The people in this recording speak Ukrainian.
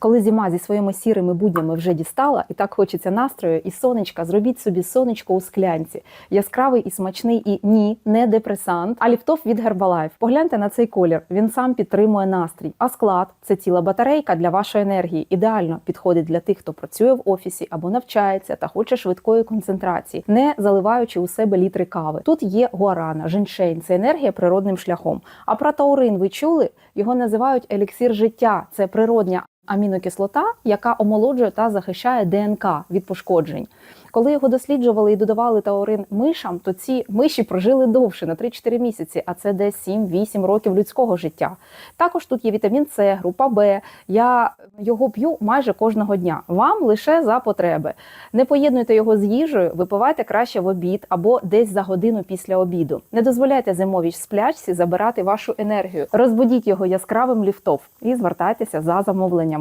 Коли зима зі своїми сірими буднями вже дістала, і так хочеться настрою і сонечка, зробіть собі сонечко у склянці. Яскравий і смачний, і ні, не депресант, а ліфтоф від Herbalife. Погляньте на цей колір. Він сам підтримує настрій. А склад це ціла батарейка для вашої енергії. Ідеально підходить для тих, хто працює в офісі або навчається та хоче швидкої концентрації, не заливаючи у себе літри кави. Тут є гуарана, женьшень, це енергія природним шляхом. А про таурин ви чули? Його називають еліксир життя. Це природня амінокислота, яка омолоджує та захищає ДНК від пошкоджень. Коли його досліджували і додавали таурин мишам, то ці миші прожили довше на 3-4 місяці, а це десь 7-8 років людського життя. Також тут є вітамін С, група Б. Я його п'ю майже кожного дня. Вам лише за потреби. Не поєднуйте його з їжею, випивайте краще в обід або десь за годину після обіду. Не дозволяйте зимовій сплячці забирати вашу енергію. Розбудіть його яскравим ліфтов і звертайтеся за замовленням.